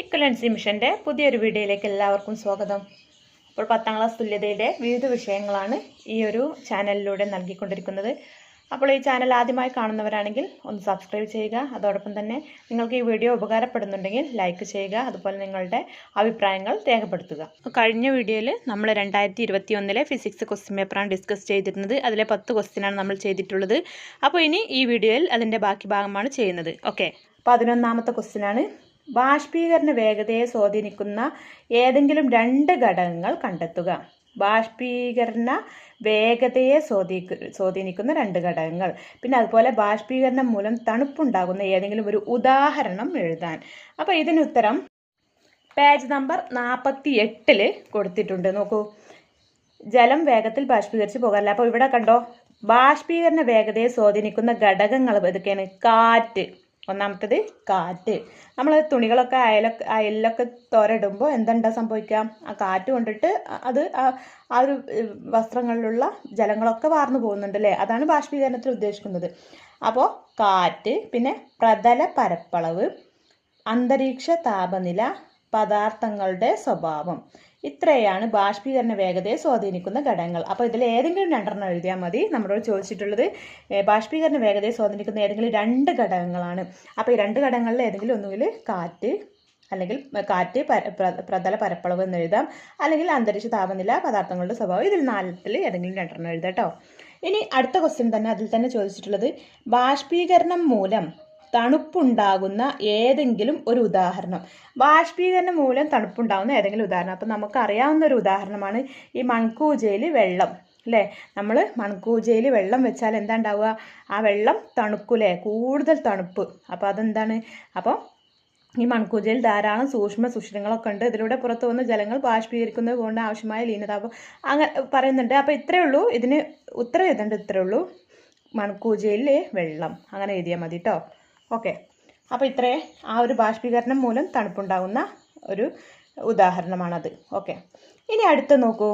ഇക്കലൻസി മിഷന്റെ പുതിയൊരു വീഡിയോയിലേക്ക് എല്ലാവർക്കും സ്വാഗതം. അപ്പോൾ പത്താം ക്ലാസ് തുല്യതയുടെ വിവിധ വിഷയങ്ങളാണ് ഈ ഒരു ചാനലിലൂടെ നൽകിക്കൊണ്ടിരിക്കുന്നത്. അപ്പോൾ ഈ ചാനൽ ആദ്യമായി കാണുന്നവരാണെങ്കിൽ ഒന്ന് സബ്സ്ക്രൈബ് ചെയ്യുക. അതോടൊപ്പം തന്നെ നിങ്ങൾക്ക് ഈ വീഡിയോ ഉപകാരപ്പെടുന്നുണ്ടെങ്കിൽ ലൈക്ക് ചെയ്യുക. അതുപോലെ നിങ്ങളുടെ അഭിപ്രായങ്ങൾ രേഖപ്പെടുത്തുക. കഴിഞ്ഞ വീഡിയോയിൽ നമ്മൾ രണ്ടായിരത്തി ഇരുപത്തി ഒന്നിലെ ഫിസിക്സ് ക്വസ്റ്റ്യൻ പേപ്പറാണ് ഡിസ്കസ് ചെയ്തിരുന്നത്. അതിലെ പത്ത് ക്വസ്റ്റ്യനാണ് നമ്മൾ ചെയ്തിട്ടുള്ളത്. അപ്പോൾ ഇനി ഈ വീഡിയോയിൽ അതിന്റെ ബാക്കി ഭാഗമാണ് ചെയ്യുന്നത്. ഓക്കെ. പതിനൊന്നാമത്തെ ക്വസ്റ്റ്യനാണ് ബാഷ്പീകരണ വേഗതയെ സ്വാധീനിക്കുന്ന ഏതെങ്കിലും രണ്ട് ഘടകങ്ങൾ കണ്ടെത്തുക. ബാഷ്പീകരണ വേഗതയെ സ്വാധീ- സ്വാധീനിക്കുന്ന രണ്ട് ഘടകങ്ങൾ. പിന്നെ അതുപോലെ ബാഷ്പീകരണം മൂലം തണുപ്പുണ്ടാകുന്ന ഏതെങ്കിലും ഒരു ഉദാഹരണം എഴുതാൻ. അപ്പോൾ ഇതിന് ഉത്തരം പേജ് നമ്പർ നാൽപ്പത്തി എട്ടിൽ കൊടുത്തിട്ടുണ്ട്. നോക്കൂ. ജലം വേഗത്തിൽ ബാഷ്പീകരിച്ച് പോകാറില്ല. അപ്പോൾ ഇവിടെ കണ്ടോ? ബാഷ്പീകരണ വേഗതയെ സ്വാധീനിക്കുന്ന ഘടകങ്ങൾ ഏതൊക്കെയാണ് കാറ്റ്. ഒന്നാമത്തത് കാറ്റ്. നമ്മൾ തുണികളൊക്കെ അയലൊക്കെ അയലിലൊക്കെ തോരയിടുമ്പോൾ എന്തുണ്ടാ സംഭവിക്കുക ആ കാറ്റ് കൊണ്ടിട്ട് അത് ആ ഒരു വസ്ത്രങ്ങളിലുള്ള ജലങ്ങളൊക്കെ വാർന്നു പോകുന്നുണ്ട് അല്ലേ അതാണ് ബാഷ്പീകരണത്തിൽ ഉദ്ദേശിക്കുന്നത്. അപ്പോൾ കാറ്റ് പിന്നെ പ്രതല പരപ്പളവ് അന്തരീക്ഷ താപനില പദാർത്ഥങ്ങളുടെ സ്വഭാവം. ഇത്രയാണ് ബാഷ്പീകരണ വേഗതയെ സ്വാധീനിക്കുന്ന ഘടകങ്ങൾ. അപ്പോൾ ഇതിൽ ഏതെങ്കിലും രണ്ടെണ്ണം എഴുതിയാൽ മതി. നമ്മളോട് ചോദിച്ചിട്ടുള്ളത് ബാഷ്പീകരണ വേഗതയെ സ്വാധീനിക്കുന്ന ഏതെങ്കിലും രണ്ട് ഘടകങ്ങളാണ്. അപ്പോൾ ഈ രണ്ട് ഘടകങ്ങളിൽ ഏതെങ്കിലും ഒന്നുകിൽ കാറ്റ് അല്ലെങ്കിൽ കാറ്റ് പ്രതല പരപ്പളവ് എന്ന് എഴുതാം. അല്ലെങ്കിൽ അന്തരീക്ഷ താപനില പദാർത്ഥങ്ങളുടെ സ്വഭാവം. ഇതിൽ നാലത്തിൽ ഏതെങ്കിലും രണ്ടെണ്ണം എഴുതാം കേട്ടോ. ഇനി അടുത്ത ക്വസ്റ്റ്യൻ തന്നെ അതിൽ തന്നെ ചോദിച്ചിട്ടുള്ളത് ബാഷ്പീകരണം മൂലം തണുപ്പുണ്ടാകുന്ന ഏതെങ്കിലും ഒരു ഉദാഹരണം. ബാഷ്പീകരണം മൂലം തണുപ്പുണ്ടാകുന്ന ഏതെങ്കിലും ഉദാഹരണം. അപ്പം നമുക്കറിയാവുന്ന ഒരു ഉദാഹരണമാണ് ഈ മൺകൂജയിൽ വെള്ളം അല്ലേ? നമ്മൾ മൺകൂജയിൽ വെള്ളം വെച്ചാൽ എന്താ ഉണ്ടാവുക? ആ വെള്ളം തണുക്കൂലേ? കൂടുതൽ തണുപ്പ്. അപ്പോൾ അതെന്താണ്? അപ്പോൾ ഈ മൺകൂജയിൽ ധാരാളം സൂക്ഷ്മ സുഷിരങ്ങളൊക്കെ ഉണ്ട്. ഇതിലൂടെ പുറത്തു വന്ന ജലങ്ങൾ ബാഷ്പീകരിക്കുന്നത് കൊണ്ട് ആവശ്യമായ ലീനതാപം അങ്ങനെ പറയുന്നുണ്ട്. അപ്പോൾ ഇത്രയേ ഉള്ളൂ. ഇതിന് ഉത്തരം എഴുതേണ്ട ഇത്രയേ ഉള്ളൂ. മൺകൂജയിലെ വെള്ളം. അങ്ങനെ എഴുതിയാൽ മതി കേട്ടോ ഓക്കെ. അപ്പോൾ ഇത്രേ. ആ ഒരു ബാഷ്പീകരണം മൂലം തണുപ്പുണ്ടാകുന്ന ഒരു ഉദാഹരണമാണത്. ഓക്കെ. ഇനി അടുത്ത് നോക്കൂ.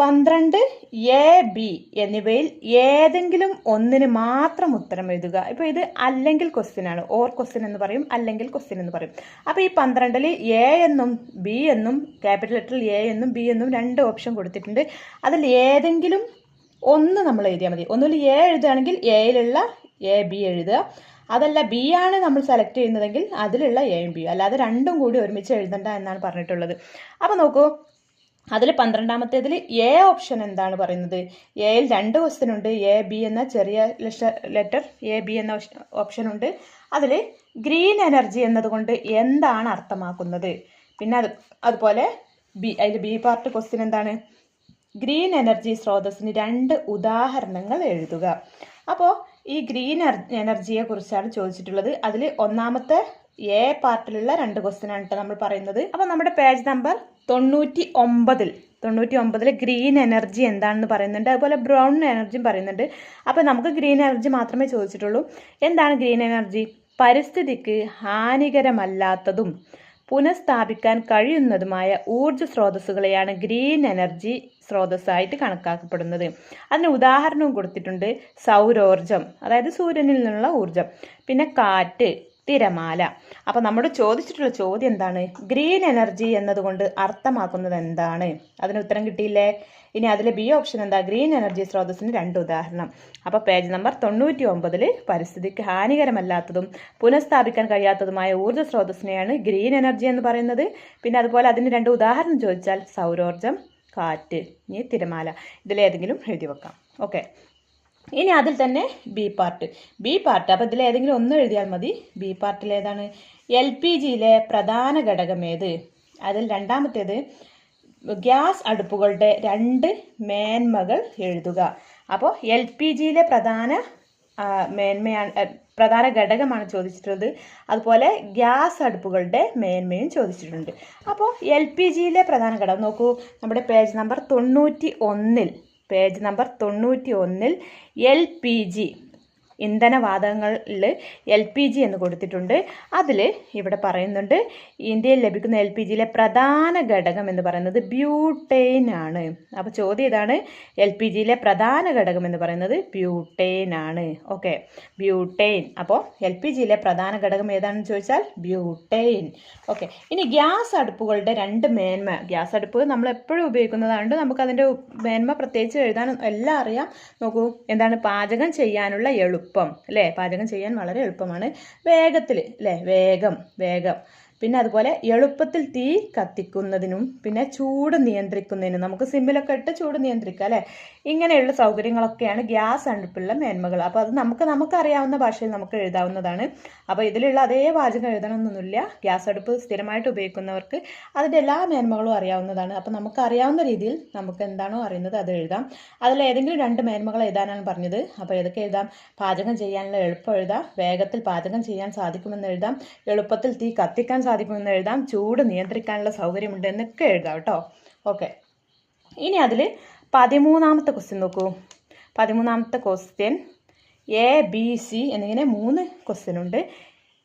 പന്ത്രണ്ട് എ ബി എന്നിവയിൽ ഏതെങ്കിലും ഒന്നിന് മാത്രം ഉത്തരം എഴുതുക. ഇപ്പോൾ ഇത് അല്ലെങ്കിൽ ക്വസ്റ്റ്യൻ ആണ്. ഓർ ക്വസ്റ്റ്യൻ എന്ന് പറയും അല്ലെങ്കിൽ ക്വസ്റ്റ്യൻ എന്ന് പറയും. അപ്പോൾ ഈ പന്ത്രണ്ടിൽ എ എന്നും ബി എന്നും ക്യാപിറ്റൽ ലെറ്ററിൽ എ എന്നും ബി എന്നും രണ്ട് ഓപ്ഷൻ കൊടുത്തിട്ടുണ്ട്. അതിൽ ഏതെങ്കിലും ഒന്ന് നമ്മൾ എഴുതിയാൽ മതി. ഒന്നുകിൽ എ എഴുതുകയാണെങ്കിൽ എയിലുള്ള എ ബി എഴുതുക. അതല്ല ബി ആണ് നമ്മൾ സെലക്ട് ചെയ്യുന്നതെങ്കിൽ അതിലുള്ള എയും ബി അല്ലാതെ രണ്ടും കൂടി ഒരുമിച്ച് എഴുതണ്ട എന്നാണ് പറഞ്ഞിട്ടുള്ളത്. അപ്പോൾ നോക്കൂ അതിൽ പന്ത്രണ്ടാമത്തേതിൽ എ ഓപ്ഷൻ എന്താണ് പറയുന്നത്? എയിൽ രണ്ട് ക്വസ്റ്റ്യൻ ഉണ്ട്. എ ബി എന്ന ചെറിയ ലെറ്റർ എ ബി എന്ന ഓപ്ഷൻ ഉണ്ട്. അതിൽ ഗ്രീൻ എനർജി എന്നതുകൊണ്ട് എന്താണ് അർത്ഥമാക്കുന്നത്? പിന്നെ അത് അതുപോലെ ബി അതിൽ ബി പാർട്ട് ക്വസ്റ്റ്യൻ എന്താണ്? ഗ്രീൻ എനർജി സ്രോതസ്സിന് രണ്ട് ഉദാഹരണങ്ങൾ എഴുതുക. അപ്പോൾ ഈ ഗ്രീൻ എനർജിയെ കുറിച്ചാണ് ചോദിച്ചിട്ടുള്ളത്. അതിൽ ഒന്നാമത്തെ എ പാർട്ടിലുള്ള രണ്ട് ക്വസ്റ്റ്യൻ ആണ് നമ്മൾ പറയുന്നത്. അപ്പോൾ നമ്മുടെ പേജ് നമ്പർ തൊണ്ണൂറ്റി ഒമ്പതിൽ തൊണ്ണൂറ്റി ഒമ്പതിൽ ഗ്രീൻ എനർജി എന്താണെന്ന് പറയുന്നുണ്ട്. അതുപോലെ ബ്രൗൺ എനർജിയും പറയുന്നുണ്ട്. അപ്പോൾ നമുക്ക് ഗ്രീൻ എനർജി മാത്രമേ ചോദിച്ചിട്ടുള്ളൂ. എന്താണ് ഗ്രീൻ എനർജി? പരിസ്ഥിതിക്ക് ഹാനികരമല്ലാത്തതും പുനഃസ്ഥാപിക്കാൻ കഴിയുന്നതുമായ ഊർജ സ്രോതസ്സുകളെയാണ് ഗ്രീൻ എനർജി സ്രോതസ്സായിട്ട് കണക്കാക്കപ്പെടുന്നത്. അതിന് ഉദാഹരണവും കൊടുത്തിട്ടുണ്ട് സൗരോർജം അതായത് സൂര്യനിൽ നിന്നുള്ള ഊർജം പിന്നെ കാറ്റ് തിരമാല. അപ്പോൾ നമ്മൾ ചോദിച്ചിട്ടുള്ള ചോദ്യം എന്താണ്? ഗ്രീൻ എനർജി എന്നതുകൊണ്ട് അർത്ഥമാക്കുന്നത് എന്താണ്? അതിന് ഉത്തരം കിട്ടിയില്ലേ? ഇനി അതിലെ ബി ഓപ്ഷൻ എന്താ? ഗ്രീൻ എനർജി സ്രോതസ്സിന് രണ്ട് ഉദാഹരണം. അപ്പോൾ പേജ് നമ്പർ തൊണ്ണൂറ്റി ഒമ്പതിൽ പരിസ്ഥിതിക്ക് ഹാനികരമല്ലാത്തതും പുനഃസ്ഥാപിക്കാൻ കഴിയാത്തതുമായ ഊർജ സ്രോതസ്സിനെയാണ് ഗ്രീൻ എനർജി എന്ന് പറയുന്നത്. പിന്നെ അതുപോലെ അതിന് രണ്ട് ഉദാഹരണം ചോദിച്ചാൽ സൗരോർജം കാറ്റ് ഇനി തിരമാല. ഇതിലേതെങ്കിലും എഴുതി വെക്കാം. ഓക്കെ. ഇനി അതിൽ തന്നെ ബി പാർട്ട് ബി പാർട്ട് അപ്പോൾ ഇതിൽ ഏതെങ്കിലും ഒന്ന് എഴുതിയാൽ മതി. ബി പാർട്ടിൽ ഏതാണ്? എൽ പി ജിയിലെ പ്രധാന ഘടകം ഏത്? അതിൽ രണ്ടാമത്തേത് ഗ്യാസ് അടുപ്പുകളുടെ രണ്ട് മേന്മകൾ എഴുതുക. അപ്പോൾ എൽ പി ജിയിലെ പ്രധാന മേന്മയാണ് പ്രധാന ഘടകമാണ് ചോദിച്ചിട്ടുള്ളത്. അതുപോലെ ഗ്യാസ് അടുപ്പുകളുടെ മേന്മയും ചോദിച്ചിട്ടുണ്ട്. അപ്പോൾ എൽ പി ജിയിലെ പ്രധാന ഘടകം നോക്കൂ. നമ്മുടെ പേജ് നമ്പർ തൊണ്ണൂറ്റി ഒന്നിൽ പേജ് നമ്പർ തൊണ്ണൂറ്റി ഒന്നിൽ എൽ പി ജി. ഇന്ധനവാതകങ്ങളിൽ എൽ പി ജി എന്ന് കൊടുത്തിട്ടുണ്ട്. അതിൽ ഇവിടെ പറയുന്നുണ്ട് ഇന്ത്യയിൽ ലഭിക്കുന്ന എൽ പി ജിയിലെ പ്രധാന ഘടകം എന്ന് പറയുന്നത് ബ്യൂട്ടെയിൻ ആണ് അപ്പോൾ ചോദ്യം ഇതാണ് എൽ പി ജിയിലെ പ്രധാന ഘടകം എന്ന് പറയുന്നത് ബ്യൂട്ടെയിൻ ആണ് ഓക്കെ ബ്യൂട്ടെയിൻ അപ്പോൾ എൽ പി ജിയിലെ പ്രധാന ഘടകം ഏതാണെന്ന് ചോദിച്ചാൽ ബ്യൂട്ടെയിൻ ഓക്കെ ഇനി ഗ്യാസ് അടുപ്പുകളുടെ രണ്ട് മേന്മ. ഗ്യാസ് അടുപ്പ് നമ്മൾ എപ്പോഴും ഉപയോഗിക്കുന്നതാണ്ട് നമുക്ക് അതിന്റെ മേന്മ പ്രത്യേകിച്ച് എഴുതാൻ എല്ലാം അറിയാം. നോക്കൂ എന്താണ് പാചകം ചെയ്യാനുള്ള എളുപ്പം. അല്ലേ? പാചകം ചെയ്യാൻ വളരെ എളുപ്പമാണ്. വേഗത്തിൽ അല്ലേ? വേഗം വേഗം. പിന്നെ അതുപോലെ എളുപ്പത്തിൽ തീ കത്തിക്കുന്നതിനും പിന്നെ ചൂട് നിയന്ത്രിക്കുന്നതിനും നമുക്ക് സിമ്മിലൊക്കെ ഇട്ട് ചൂട് നിയന്ത്രിക്കാം അല്ലേ? ഇങ്ങനെയുള്ള സൗകര്യങ്ങളൊക്കെയാണ് ഗ്യാസ് അടുപ്പുള്ള മേന്മകൾ. അപ്പോൾ അത് നമുക്ക് നമുക്കറിയാവുന്ന ഭാഷയിൽ നമുക്ക് എഴുതാവുന്നതാണ്. അപ്പോൾ ഇതിലുള്ള അതേ വാചകം എഴുതണമെന്നൊന്നുമില്ല. ഗ്യാസ് അടുപ്പ് സ്ഥിരമായിട്ട് ഉപയോഗിക്കുന്നവർക്ക് അതിന്റെ എല്ലാ മേന്മകളും അറിയാവുന്നതാണ്. അപ്പോൾ നമുക്ക് അറിയാവുന്ന രീതിയിൽ നമുക്ക് എന്താണോ അറിയുന്നത് അത് എഴുതാം. അതിൽ ഏതെങ്കിലും രണ്ട് മേന്മകൾ എഴുതാനാണ് പറഞ്ഞത്. അപ്പോൾ ഏതൊക്കെ എഴുതാം? പാചകം ചെയ്യാനുള്ള എളുപ്പം എഴുതാം. വേഗത്തിൽ പാചകം ചെയ്യാൻ സാധിക്കുമെന്ന് എഴുതാം. എളുപ്പത്തിൽ തീ കത്തിക്കാൻ സാധിക്കുമെന്ന് എഴുതാം. ചൂട് നിയന്ത്രിക്കാനുള്ള സൗകര്യമുണ്ട് എന്നൊക്കെ എഴുതാം കേട്ടോ. ഓക്കെ. ഇനി അതിൽ പതിമൂന്നാമത്തെ ക്വസ്റ്റ്യൻ നോക്കൂ. പതിമൂന്നാമത്തെ ക്വസ്റ്റ്യൻ എ ബി സി എന്നിങ്ങനെ മൂന്ന് ക്വസ്റ്റ്യൻ ഉണ്ട്.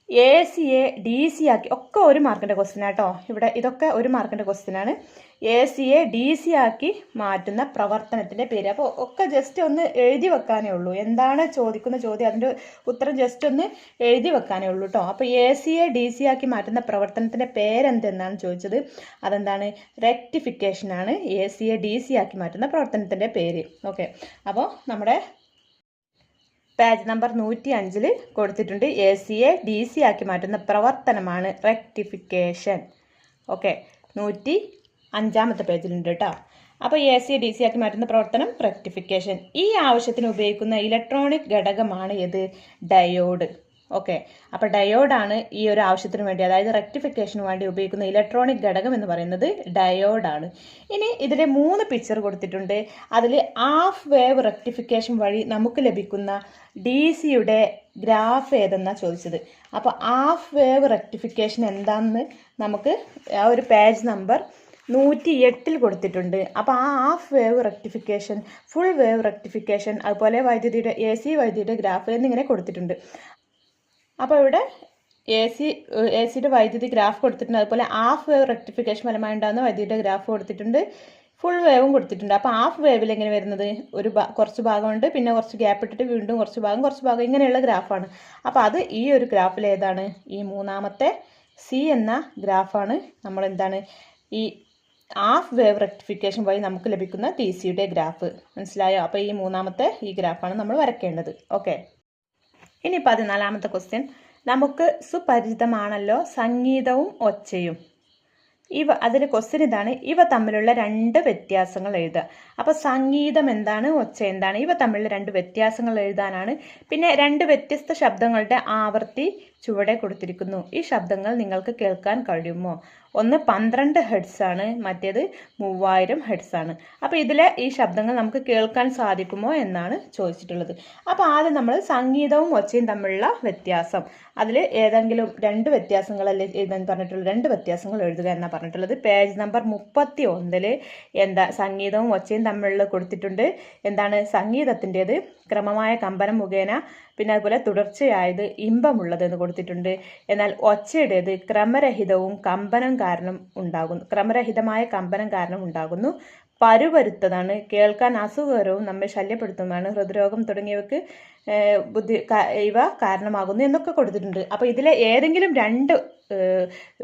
A C A D C ആക്കി ഒക്കെ ഒരു മാർക്കിന്റെ ക്വസ്റ്റ്യൻ ആട്ടോ. ഇവിടെ ഇതൊക്കെ ഒരു മാർക്കിന്റെ ക്വസ്റ്റ്യൻ ആണ്. എ സിയെ ഡി സി ആക്കി മാറ്റുന്ന പ്രവർത്തനത്തിന്റെ പേര്. അപ്പോൾ ഒക്കെ ജസ്റ്റ് ഒന്ന് എഴുതി വെക്കാനേ ഉള്ളൂ. എന്താണ് ചോദിക്കുന്ന ചോദ്യം? അതിന്റെ ഉത്തരം ജസ്റ്റ് ഒന്ന് എഴുതി വെക്കാനേ ഉള്ളൂ കേട്ടോ അപ്പോൾ എ സിയെ ഡി സി ആക്കി മാറ്റുന്ന പ്രവർത്തനത്തിന്റെ പേരെന്തെന്നാണ് ചോദിച്ചത്? അതെന്താണ്? റെക്ടിഫിക്കേഷനാണ് എ സിയെ ഡി സി ആക്കി മാറ്റുന്ന പ്രവർത്തനത്തിന്റെ പേര്. ഓക്കെ അപ്പോൾ നമ്മുടെ പേജ് നമ്പർ നൂറ്റി അഞ്ചിൽ കൊടുത്തിട്ടുണ്ട് എ സിയെ ഡി സി ആക്കി മാറ്റുന്ന പ്രവർത്തനമാണ് റെക്ടിഫിക്കേഷൻ ഓക്കെ നൂറ്റി അഞ്ചാമത്തെ പേജിലുണ്ട് കേട്ടോ അപ്പോൾ എ സി ഡി സി ആക്കി മാറ്റുന്ന പ്രവർത്തനം റെക്ടിഫിക്കേഷൻ ഈ ആവശ്യത്തിന് ഉപയോഗിക്കുന്ന ഇലക്ട്രോണിക് ഘടകമാണ് ഏത്? ഡയോഡ് ഓക്കെ അപ്പോൾ ഡയോഡാണ് ഈ ഒരു ആവശ്യത്തിന് വേണ്ടി അതായത് റെക്ടിഫിക്കേഷന് വേണ്ടി ഉപയോഗിക്കുന്ന ഇലക്ട്രോണിക് ഘടകം എന്ന് പറയുന്നത് ഡയോഡാണ് ഇനി ഇതിലെ മൂന്ന് പിക്ചർ കൊടുത്തിട്ടുണ്ട്. അതിൽ ഹാഫ് വേവ് റെക്ടിഫിക്കേഷൻ വഴി നമുക്ക് ലഭിക്കുന്ന ഡി സിയുടെ ഗ്രാഫ് ഏതെന്നാണ് ചോദിച്ചത്. അപ്പോൾ ഹാഫ് വേവ് റെക്ടിഫിക്കേഷൻ എന്താണെന്ന് നമുക്ക് ആ ഒരു പേജ് നമ്പർ നൂറ്റി എട്ടിൽ കൊടുത്തിട്ടുണ്ട്. അപ്പോൾ ആ half wave rectification full wave rectification അതുപോലെ വൈദ്യുതിയുടെ എ സി വൈദ്യുതിയുടെ ഗ്രാഫ് എന്നിങ്ങനെ കൊടുത്തിട്ടുണ്ട്. അപ്പോൾ ഇവിടെ എ സി എ സിയുടെ വൈദ്യുതി ഗ്രാഫ് കൊടുത്തിട്ടുണ്ട്. അതുപോലെ ഹാഫ് വേവ് റെക്ടിഫിക്കേഷൻ ഫലമായി ഉണ്ടാകുന്ന വൈദ്യുതിയുടെ ഗ്രാഫ് കൊടുത്തിട്ടുണ്ട്. ഫുൾ വേവും കൊടുത്തിട്ടുണ്ട്. അപ്പോൾ ഹാഫ് വേവിൽ എങ്ങനെ വരുന്നത്? ഒരു കുറച്ച് ഭാഗമുണ്ട്. പിന്നെ കുറച്ച് ഗ്യാപ്പ് ഇട്ടിട്ട് വീണ്ടും കുറച്ച് ഭാഗം കുറച്ച് ഭാഗം ഇങ്ങനെയുള്ള ഗ്രാഫാണ് അപ്പോൾ അത് ഈ ഒരു ഗ്രാഫിൽ ഏതാണ്? ഈ മൂന്നാമത്തെ സി എന്ന ഗ്രാഫാണ് നമ്മൾ എന്താണ്? ഈ ഹാഫ് വേവ് റെക്ടിഫിക്കേഷൻ വഴി നമുക്ക് ലഭിക്കുന്ന ടി സിയുടെ ഗ്രാഫ് മനസ്സിലായോ? അപ്പോൾ ഈ മൂന്നാമത്തെ ഈ ഗ്രാഫാണ് നമ്മൾ വരയ്ക്കേണ്ടത്. ഓക്കെ ഇനി പതിനാലാമത്തെ ക്വസ്റ്റ്യൻ നമുക്ക് സുപരിചിതമാണല്ലോ സംഗീതവും ഒച്ചയും. ഇവ അതിന് ക്വസ്റ്റ്യൻ ഇതാണ്. ഇവ തമ്മിലുള്ള രണ്ട് വ്യത്യാസങ്ങൾ എഴുതുക. അപ്പോൾ സംഗീതം എന്താണ് ഒച്ച എന്താണ്? ഇവ തമ്മിലുള്ള രണ്ട് വ്യത്യാസങ്ങൾ എഴുതാനാണ്. പിന്നെ രണ്ട് വ്യത്യസ്ത ശബ്ദങ്ങളുടെ ആവർത്തി ചുവടെ കൊടുത്തിരിക്കുന്നു. ഈ ശബ്ദങ്ങൾ നിങ്ങൾക്ക് കേൾക്കാൻ കഴിയുമോ? ഒന്ന് പന്ത്രണ്ട് ഹെഡ്സ് ആണ്. മറ്റേത് മൂവായിരം ഹെഡ്സ് ആണ്. അപ്പോൾ ഇതിലെ ഈ ശബ്ദങ്ങൾ നമുക്ക് കേൾക്കാൻ സാധിക്കുമോ എന്നാണ് ചോദിച്ചിട്ടുള്ളത്. അപ്പോൾ ആദ്യം നമ്മൾ സംഗീതവും ഒച്ചയും തമ്മിലുള്ള വ്യത്യാസം. അതിൽ ഏതെങ്കിലും രണ്ട് വ്യത്യാസങ്ങളല്ലേ എഴുതാൻ പറഞ്ഞിട്ടുള്ള രണ്ട് വ്യത്യാസങ്ങൾ എഴുതുക എന്നാണ് പറഞ്ഞിട്ടുള്ളത്. പേജ് നമ്പർ മുപ്പത്തി ഒന്നിൽ എന്താ സംഗീതവും ഒച്ചയും തമ്മിലുള്ള കൊടുത്തിട്ടുണ്ട്. എന്താണ് സംഗീതത്തിന്റെത്? ക്രമമായ കമ്പനം മുഖേന പിന്നെ അതുപോലെ തുടർച്ചയായത് ഇമ്പമുള്ളത് എന്ന് കൊടുത്തിട്ടുണ്ട്. എന്നാൽ ഒച്ചയുടേത് ക്രമരഹിതവും കമ്പനം കാരണം ഉണ്ടാകുന്നു. ക്രമരഹിതമായ കമ്പനം കാരണം ഉണ്ടാകുന്നു. പരുപരുത്തതാണ് കേൾക്കാൻ അസുഖകരവും നമ്മെ ശല്യപ്പെടുത്തുന്നതാണ്. ഹൃദ്രോഗം തുടങ്ങിയവക്ക് ഏഹ്, ബുദ്ധി ഇവ കാരണമാകുന്നു എന്നൊക്കെ കൊടുത്തിട്ടുണ്ട്. അപ്പോൾ ഇതിലെ ഏതെങ്കിലും രണ്ട്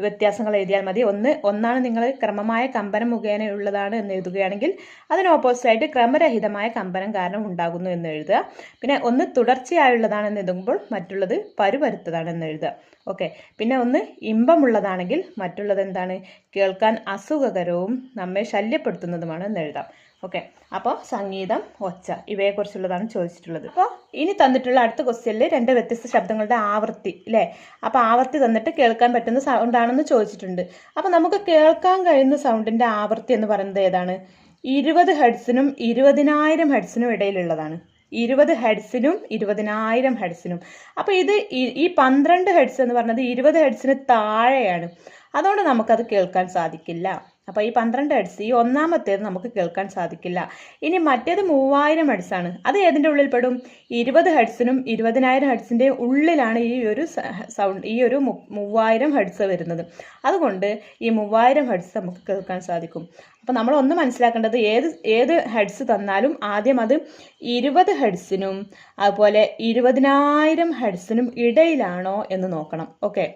വ്യത്യാസങ്ങൾ എഴുതിയാൽ മതി. ഒന്ന് ഒന്നാണ് നിങ്ങൾ ക്രമമായ കമ്പനം മുഖേന ഉള്ളതാണ് എന്ന് എഴുതുകയാണെങ്കിൽ അതിന് ഓപ്പോസിറ്റായിട്ട് ക്രമരഹിതമായ കമ്പനം കാരണം ഉണ്ടാകുന്നു എന്ന് എഴുതുക. പിന്നെ ഒന്ന് തുടർച്ചയായുള്ളതാണെന്ന് എഴുതുമ്പോൾ മറ്റുള്ളത് പരുപരുത്തതാണെന്ന് എഴുതുക. ഓക്കെ. പിന്നെ ഒന്ന് ഇമ്പമുള്ളതാണെങ്കിൽ മറ്റുള്ളത് എന്താണ്? കേൾക്കാൻ അസുഖകരവും നമ്മെ ശല്യപ്പെടുത്തുന്നതുമാണ് എന്ന് എഴുതാം. ഓക്കെ. അപ്പോൾ സംഗീതം ഒച്ച ഇവയെക്കുറിച്ചുള്ളതാണ് ചോദിച്ചിട്ടുള്ളത്. അപ്പോൾ ഇനി തന്നിട്ടുള്ള അടുത്ത ക്വസ്റ്റ്യനിൽ രണ്ട് വ്യത്യസ്ത ശബ്ദങ്ങളുടെ ആവൃത്തി അല്ലേ അപ്പോൾ ആവൃത്തി തന്നിട്ട് കേൾക്കാൻ പറ്റുന്ന സൗണ്ടാണെന്ന് ചോദിച്ചിട്ടുണ്ട്. അപ്പോൾ നമുക്ക് കേൾക്കാൻ കഴിയുന്ന സൗണ്ടിന്റെ ആവൃത്തി എന്ന് പറയുന്നത് ഏതാണ്? ഇരുപത് ഹെഡ്സിനും ഇരുപതിനായിരം ഹെഡ്സിനും ഇടയിലുള്ളതാണ്. ഇരുപത് ഹെഡ്സിനും ഇരുപതിനായിരം ഹെഡ്സിനും. അപ്പോൾ ഇത് ഈ- പന്ത്രണ്ട് ഹെഡ്സ് എന്ന് പറഞ്ഞത് ഇരുപത് ഹെഡ്സിന് താഴെയാണ്. അതുകൊണ്ട് നമുക്കത് കേൾക്കാൻ സാധിക്കില്ല. അപ്പോൾ ഈ പന്ത്രണ്ട് ഹെഡ്സ് ഈ ഒന്നാമത്തേത് നമുക്ക് കേൾക്കാൻ സാധിക്കില്ല. ഇനി മറ്റേത് മൂവായിരം ആണ്. അത് ഏതിന്റെ ഉള്ളിൽ പെടും? ഇരുപത് ഹെഡ്സിനും ഇരുപതിനായിരം ഹെഡ്സിന്റെ ഉള്ളിലാണ് ഈ ഒരു സൗണ്ട് ഈ ഒരു മൂവായിരം ഹെഡ്സ് വരുന്നത്. അതുകൊണ്ട് ഈ മൂവായിരം ഹെഡ്സ് നമുക്ക് കേൾക്കാൻ സാധിക്കും. അപ്പോൾ നമ്മൾ ഒന്ന് മനസ്സിലാക്കേണ്ടത് ഏത് ഏത് ഹെഡ്സ് തന്നാലും ആദ്യം അത് ഇരുപത് ഹെഡ്സിനും അതുപോലെ ഇരുപതിനായിരം ഹെഡ്സിനും ഇടയിലാണോ എന്ന് നോക്കണം. ഓക്കെ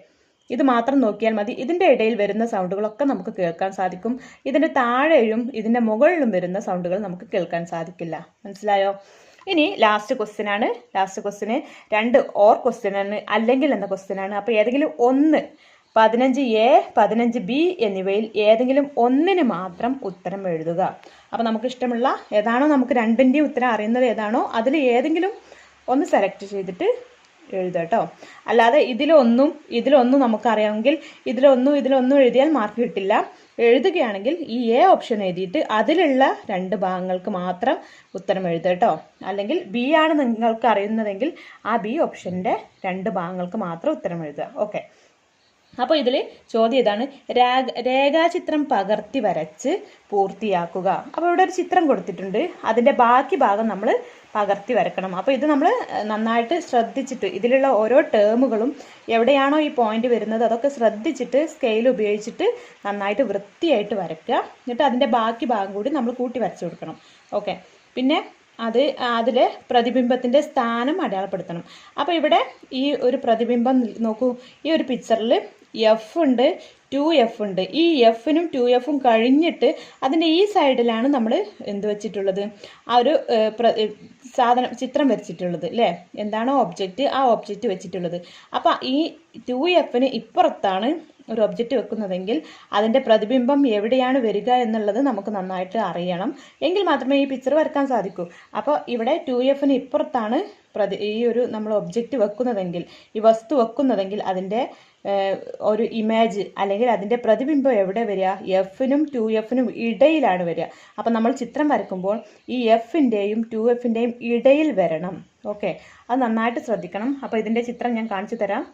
ഇത് മാത്രം നോക്കിയാൽ മതി. ഇതിന്റെ ഇടയിൽ വരുന്ന സൗണ്ടുകളൊക്കെ നമുക്ക് കേൾക്കാൻ സാധിക്കും. ഇതിന്റെ താഴെയും ഇതിന്റെ മുകളിലും വരുന്ന സൗണ്ടുകൾ നമുക്ക് കേൾക്കാൻ സാധിക്കില്ല. മനസ്സിലായോ? ഇനി ലാസ്റ്റ് ക്വസ്റ്റ്യൻ ആണ്. ലാസ്റ്റ് ക്വസ്റ്റ്യന് രണ്ട് ഓർ ക്വസ്റ്റ്യൻ ആണ് അല്ലെങ്കിൽ എന്ന ക്വസ്റ്റ്യൻ ആണ്. അപ്പോൾ ഏതെങ്കിലും ഒന്ന് പതിനഞ്ച് എ പതിനഞ്ച് ബി എന്നിവയിൽ ഏതെങ്കിലും ഒന്നിന് മാത്രം ഉത്തരം എഴുതുക. അപ്പോൾ നമുക്ക് ഇഷ്ടമുള്ള ഏതാണോ നമുക്ക് രണ്ടിന്റെയും ഉത്തരം അറിയുന്നത് ഏതാണോ അതിൽ ഏതെങ്കിലും ഒന്ന് സെലക്ട് ചെയ്തിട്ട് എഴുതുക കേട്ടോ അല്ലാതെ ഇതിലൊന്നും ഇതിലൊന്നും നമുക്കറിയാമെങ്കിൽ ഇതിലൊന്നും ഇതിലൊന്നും എഴുതിയാൽ മാർക്ക് കിട്ടില്ല. എഴുതുകയാണെങ്കിൽ ഈ എ ഓപ്ഷൻ എഴുതിയിട്ട് അതിലുള്ള രണ്ട് ഭാഗങ്ങൾക്ക് മാത്രം ഉത്തരം എഴുതുക കേട്ടോ അല്ലെങ്കിൽ ബി ആണ് നിങ്ങൾക്ക് അറിയുന്നതെങ്കിൽ ആ ബി ഓപ്ഷന്റെ രണ്ട് ഭാഗങ്ങൾക്ക് മാത്രം ഉത്തരം എഴുതുക. ഓക്കെ അപ്പോൾ ഇതിൽ ചോദ്യം ഇതാണ്. രേഖ രേഖാചിത്രം പകർത്തി വരച്ച് പൂർത്തിയാക്കുക. അപ്പോൾ ഇവിടെ ഒരു ചിത്രം കൊടുത്തിട്ടുണ്ട്. അതിന്റെ ബാക്കി ഭാഗം നമ്മൾ പകർത്തി വരക്കണം. അപ്പോൾ ഇത് നമ്മൾ നന്നായിട്ട് ശ്രദ്ധിച്ചിട്ട് ഇതിലുള്ള ഓരോ ടേമുകളും എവിടെയാണോ ഈ പോയിന്റ് വരുന്നത് അതൊക്കെ ശ്രദ്ധിച്ചിട്ട് സ്കെയിൽ ഉപയോഗിച്ചിട്ട് നന്നായിട്ട് വൃത്തിയായിട്ട് വരയ്ക്കുക. എന്നിട്ട് അതിന്റെ ബാക്കി ഭാഗം കൂടി നമ്മൾ കൂട്ടി വരച്ചു കൊടുക്കണം. ഓക്കെ പിന്നെ അത് അതിൽ പ്രതിബിംബത്തിന്റെ സ്ഥാനം അടയാളപ്പെടുത്തണം. അപ്പോൾ ഇവിടെ ഈ ഒരു പ്രതിബിംബം നോക്കൂ. ഈ ഒരു പിക്ചറിൽ എഫ് ഉണ്ട് ടു എഫ് ഉണ്ട്. ഈ എഫിനും ടു എഫും കഴിഞ്ഞിട്ട് അതിന്റെ ഈ സൈഡിലാണ് നമ്മൾ എന്ത് വെച്ചിട്ടുള്ളത്? ആ ഒരു സാധനം ചിത്രം വരച്ചിട്ടുള്ളത് അല്ലേ എന്താണോ ഒബ്ജക്റ്റ് ആ ഒബ്ജക്റ്റ് വെച്ചിട്ടുള്ളത്. അപ്പോൾ ഈ ടു എഫിന് ഇപ്പുറത്താണ് ഒരു ഒബ്ജക്റ്റ് വെക്കുന്നതെങ്കിൽ അതിന്റെ പ്രതിബിംബം എവിടെയാണ് വരിക എന്നുള്ളത് നമുക്ക് നന്നായിട്ട് അറിയണം. എങ്കിൽ മാത്രമേ ഈ പിക്ചർ വരക്കാൻ സാധിക്കൂ. അപ്പോൾ ഇവിടെ ടു എഫിന് ഇപ്പുറത്താണ് പ്രതി ഈ ഒരു നമ്മൾ ഒബ്ജക്റ്റ് വെക്കുന്നതെങ്കിൽ ഈ വസ്തു വെക്കുന്നതെങ്കിൽ അതിന്റെ ഒരു ഇമേജ് അല്ലെങ്കിൽ അതിന്റെ പ്രതിബിംബം എവിടെ വരിക? എഫിനും ടു എഫിനും ഇടയിലാണ് വരിക. അപ്പം നമ്മൾ ചിത്രം വരക്കുമ്പോൾ ഈ എഫിന്റെയും ടു എഫിന്റെയും ഇടയിൽ വരണം. ഓക്കെ അത് നന്നായിട്ട് ശ്രദ്ധിക്കണം. അപ്പോൾ ഇതിന്റെ ചിത്രം ഞാൻ കാണിച്ചു തരാം.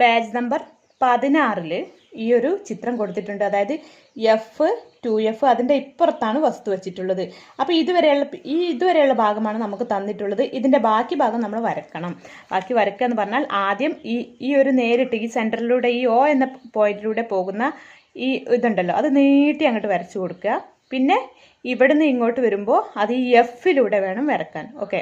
പേജ് നമ്പർ പതിനാറിൽ ഈ ഒരു ചിത്രം കൊടുത്തിട്ടുണ്ട്. അതായത് എഫ് ടു എഫ് അതിന്റെ ഇപ്പുറത്താണ് വസ്തു വെച്ചിട്ടുള്ളത്. അപ്പോൾ ഇതുവരെയുള്ള ഈ ഇതുവരെയുള്ള ഭാഗമാണ് നമുക്ക് തന്നിട്ടുള്ളത്. ഇതിന്റെ ബാക്കി ഭാഗം നമ്മൾ വരക്കണം. ബാക്കി വരക്കുക എന്ന് പറഞ്ഞാൽ ആദ്യം ഈ ഈ ഒരു നേരിട്ട് ഈ സെന്ററിലൂടെ ഈ ഒ എന്ന പോയിന്റിലൂടെ പോകുന്ന ഈ ഇതുണ്ടല്ലോ അത് നീട്ടി അങ്ങോട്ട് വരച്ചു കൊടുക്കുക. പിന്നെ ഇവിടുന്ന് ഇങ്ങോട്ട് വരുമ്പോൾ അത് ഈ എഫിലൂടെ വേണം വരക്കാൻ ഓക്കെ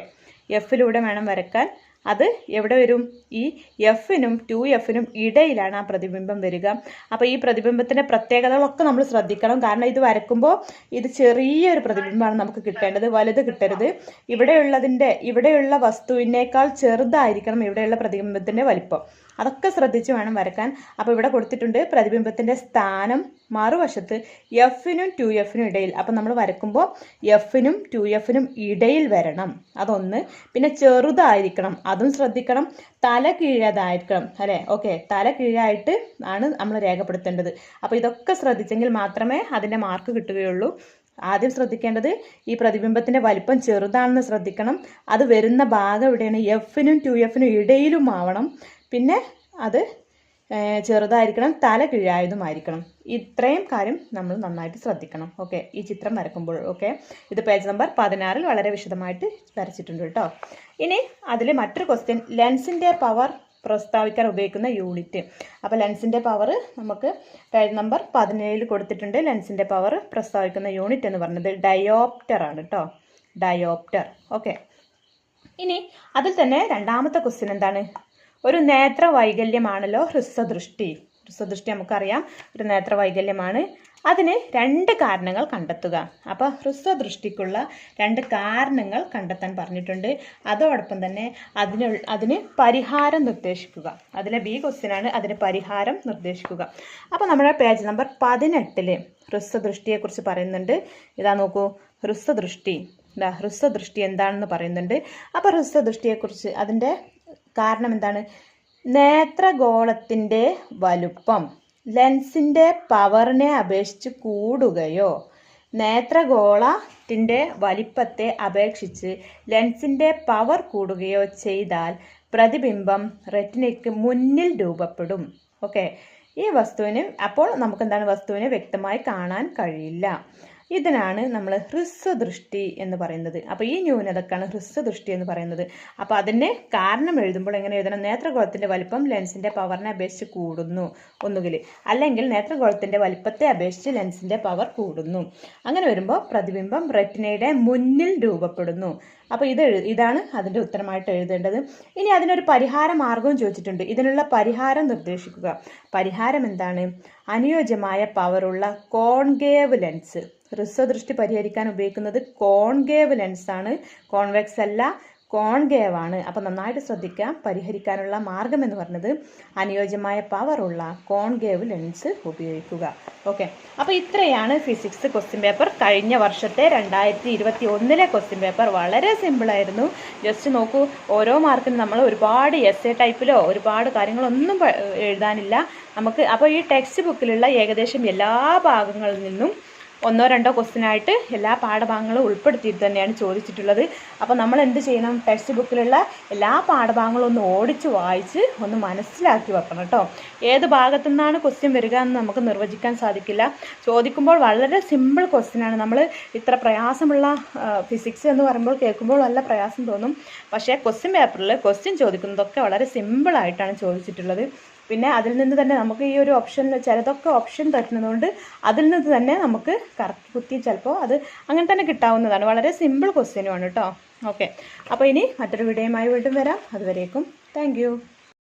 എഫിലൂടെ വേണം വരക്കാൻ അത് എവിടെ വരും? ഈ എഫിനും ടു എഫിനും ഇടയിലാണ് ആ പ്രതിബിംബം വരിക. അപ്പോൾ ഈ പ്രതിബിംബത്തിന്റെ പ്രത്യേകതകളൊക്കെ നമ്മൾ ശ്രദ്ധിക്കണം. കാരണം ഇത് വരക്കുമ്പോൾ ഇത് ചെറിയൊരു പ്രതിബിംബമാണ് നമുക്ക് കിട്ടേണ്ടത്. വലുത് കിട്ടരുത്. ഇവിടെയുള്ളതിന്റെ ഇവിടെയുള്ള വസ്തുവിനേക്കാൾ ചെറുതായിരിക്കണം ഇവിടെയുള്ള പ്രതിബിംബത്തിന്റെ വലിപ്പം. അതൊക്കെ ശ്രദ്ധിച്ച് വേണം വരക്കാൻ. അപ്പോൾ ഇവിടെ കൊടുത്തിട്ടുണ്ട് പ്രതിബിംബത്തിന്റെ സ്ഥാനം മറുവശത്ത് എഫിനും ടു എഫിനും ഇടയിൽ. അപ്പം നമ്മൾ വരക്കുമ്പോൾ എഫിനും ടു എഫിനും ഇടയിൽ വരണം. അതൊന്ന്. പിന്നെ ചെറുതായിരിക്കണം. അതും ശ്രദ്ധിക്കണം. തല കീഴതായിരിക്കണം. അല്ലേ? ഓക്കെ. തല കീഴായിട്ട് ആണ് നമ്മൾ രേഖപ്പെടുത്തേണ്ടത്. അപ്പോൾ ഇതൊക്കെ ശ്രദ്ധിച്ചെങ്കിൽ മാത്രമേ അതിന്റെ മാർക്ക് കിട്ടുകയുള്ളൂ. ആദ്യം ശ്രദ്ധിക്കേണ്ടത് ഈ പ്രതിബിംബത്തിന്റെ വലിപ്പം ചെറുതാണെന്ന് ശ്രദ്ധിക്കണം. അത് വരുന്ന ഭാഗം എവിടെയാണ്? എഫിനും ടു എഫിനും ഇടയിലും ആവണം. പിന്നെ അത് ചെറുതായിരിക്കണം തല കീഴായതുമായിരിക്കണം. ഇത്രയും കാര്യം നമ്മൾ നന്നായിട്ട് ശ്രദ്ധിക്കണം ഓക്കെ? ഈ ചിത്രം വരക്കുമ്പോൾ ഓക്കെ? ഇത് പേജ് നമ്പർ പതിനാറിൽ വളരെ വിശദമായിട്ട് വരച്ചിട്ടുണ്ട് കേട്ടോ. ഇനി അതിൽ മറ്റൊരു ക്വസ്റ്റ്യൻ ലെൻസിന്റെ പവർ പ്രസ്താവിക്കാൻ ഉപയോഗിക്കുന്ന യൂണിറ്റ്. അപ്പോൾ ലെൻസിന്റെ പവർ നമുക്ക് പേജ് നമ്പർ പതിനേഴിൽ കൊടുത്തിട്ടുണ്ട്. ലെൻസിന്റെ പവർ പ്രസ്താവിക്കുന്ന യൂണിറ്റ് എന്ന് പറഞ്ഞത് ഡയോപ്റ്റർ ആണ് കേട്ടോ. Dioptre okay? ഇനി അതിൽ തന്നെ രണ്ടാമത്തെ ക്വസ്റ്റ്യൻ എന്താണ്? ഒരു നേത്ര വൈകല്യമാണല്ലോ ഹ്രസ്വദൃഷ്ടി ഹ്രസ്വദൃഷ്ടി നമുക്കറിയാം. ഒരു നേത്ര വൈകല്യമാണ് അതിന് രണ്ട് കാരണങ്ങൾ കണ്ടെത്തുക. അപ്പോൾ ഹ്രസ്വദൃഷ്ടിക്കുള്ള രണ്ട് കാരണങ്ങൾ കണ്ടെത്താൻ പറഞ്ഞിട്ടുണ്ട്. അതോടൊപ്പം തന്നെ അതിന് അതിന് പരിഹാരം നിർദ്ദേശിക്കുക. അതിലെ ബി ക്വസ്റ്റ്യനാണ് അതിന് പരിഹാരം നിർദ്ദേശിക്കുക. അപ്പോൾ നമ്മുടെ പേജ് നമ്പർ പതിനെട്ടിൽ ഹ്രസ്വദൃഷ്ടിയെക്കുറിച്ച് പറയുന്നുണ്ട്. ഇതാ നോക്കൂ. ഹ്രസ്വദൃഷ്ടി ഹ്രസ്വദൃഷ്ടി എന്താണെന്ന് പറയുന്നുണ്ട്. അപ്പോൾ ഹ്രസ്വദൃഷ്ടിയെക്കുറിച്ച് അതിന്റെ കാരണം എന്താണ് നേത്രഗോളത്തിന്റെ വലുപ്പം ലെൻസിന്റെ പവറിനെ അപേക്ഷിച്ച് കൂടുകയോ നേത്രഗോളത്തിന്റെ വലിപ്പത്തെ അപേക്ഷിച്ച് ലെൻസിന്റെ പവർ കൂടുകയോ ചെയ്താൽ പ്രതിബിംബം റെറ്റിനയ്ക്ക് മുന്നിൽ രൂപപ്പെടും. ഓക്കെ? ഈ വസ്തുവിന് അപ്പോൾ നമുക്ക് എന്താണ് വസ്തുവിനെ വ്യക്തമായി കാണാൻ കഴിയില്ല. ഇതിനാണ് നമ്മൾ ഹ്രസ്വദൃഷ്ടി എന്ന് പറയുന്നത്. അപ്പോൾ ഈ ന്യൂനതക്കാണ് ഹ്രസ്വദൃഷ്ടി എന്ന് പറയുന്നത്. അപ്പോൾ അതിന്റെ കാരണം എഴുതുമ്പോൾ എങ്ങനെ എഴുതണം? നേത്രഗോളത്തിന്റെ വലിപ്പം ലെൻസിന്റെ പവറിനെ അപേക്ഷിച്ച് കൂടുന്നു ഒന്നുകിൽ അല്ലെങ്കിൽ നേത്രഗോളത്തിന്റെ വലിപ്പത്തെ അപേക്ഷിച്ച് ലെൻസിന്റെ പവർ കൂടുന്നു. അങ്ങനെ വരുമ്പോൾ പ്രതിബിംബം റെറ്റിനയുടെ മുന്നിൽ രൂപപ്പെടുന്നു. അപ്പോൾ ഇത് ഇതാണ് അതിന്റെ ഉത്തരമായിട്ട് എഴുതേണ്ടത്. ഇനി അതിനൊരു പരിഹാര മാർഗവും ചോദിച്ചിട്ടുണ്ട്. ഇതിനുള്ള പരിഹാരം നിർദ്ദേശിക്കുക. പരിഹാരം എന്താണ്? അനുയോജ്യമായ പവറുള്ള കോൺഗേവ് ലെൻസ്. ഹ്രസ്വദൃഷ്ടി പരിഹരിക്കാൻ ഉപയോഗിക്കുന്നത് കോൺഗേവ് ലെൻസാണ് കോൺവെക്സ് അല്ല കോൺഗേവ് ആണ് അപ്പോൾ നന്നായിട്ട് ശ്രദ്ധിക്കാം പരിഹരിക്കാനുള്ള മാർഗം എന്ന് പറഞ്ഞത് അനുയോജ്യമായ പവറുള്ള കോൺഗേവ് ലെൻസ് ഉപയോഗിക്കുക. ഓക്കെ അപ്പോൾ ഇത്രയാണ് ഫിസിക്സ് ക്വസ്റ്റ്യൻ പേപ്പർ കഴിഞ്ഞ വർഷത്തെ രണ്ടായിരത്തി ഇരുപത്തി ഒന്നിലെ ക്വസ്റ്റ്യൻ പേപ്പർ വളരെ സിമ്പിളായിരുന്നു ജസ്റ്റ് നോക്കൂ ഓരോ മാർക്കിനും നമ്മൾ ഒരുപാട് എസ് എ ടൈപ്പിലോ ഒരുപാട് കാര്യങ്ങളൊന്നും എഴുതാനില്ല. നമുക്ക് അപ്പോൾ ഈ ടെക്സ്റ്റ് ബുക്കിലുള്ള ഏകദേശം എല്ലാ ഭാഗങ്ങളിൽ നിന്നും ഒന്നോ രണ്ടോ ക്വസ്റ്റ്യൻ ആയിട്ട് എല്ലാ പാഠഭാഗങ്ങളും ഉൾപ്പെടുത്തിയിട്ട് തന്നെയാണ് ചോദിച്ചിട്ടുള്ളത്. അപ്പോൾ നമ്മൾ എന്ത് ചെയ്യണം? ടെക്സ്റ്റ് ബുക്കിലുള്ള എല്ലാ പാഠഭാഗങ്ങളും ഒന്ന് ഓടിച്ച് വായിച്ച് ഒന്ന് മനസ്സിലാക്കി വെക്കണം കേട്ടോ. ഏത് ഭാഗത്തു നിന്നാണ് ക്വസ്റ്റ്യൻ വരിക എന്ന് നമുക്ക് നിർവചിക്കാൻ സാധിക്കില്ല. ചോദിക്കുമ്പോൾ വളരെ സിമ്പിൾ ക്വസ്റ്റ്യനാണ് നമ്മൾ ഇത്ര പ്രയാസമുള്ള ഫിസിക്സ് എന്ന് പറയുമ്പോൾ കേൾക്കുമ്പോൾ നല്ല പ്രയാസം തോന്നും. പക്ഷേ ക്വസ്റ്റ്യൻ പേപ്പറിൽ ക്വസ്റ്റ്യൻ ചോദിക്കുന്നതൊക്കെ വളരെ സിമ്പിളായിട്ടാണ് ചോദിച്ചിട്ടുള്ളത്. പിന്നെ അതിൽ നിന്ന് തന്നെ നമുക്ക് ഈ ഒരു ഓപ്ഷൻ ചിലതൊക്കെ ഓപ്ഷൻ തരുന്നതുകൊണ്ട് അതിൽ നിന്ന് തന്നെ നമുക്ക് കറക്റ്റ് കുത്തി ചിലപ്പോൾ അത് അങ്ങനെ തന്നെ കിട്ടാവുന്നതാണ്. വളരെ സിമ്പിൾ ക്വസ്റ്റ്യനുമാണ് കേട്ടോ ഓക്കെ അപ്പോൾ ഇനി മറ്റൊരു വീഡിയോയുമായി വീണ്ടും വരാം. അതുവരേക്കും താങ്ക്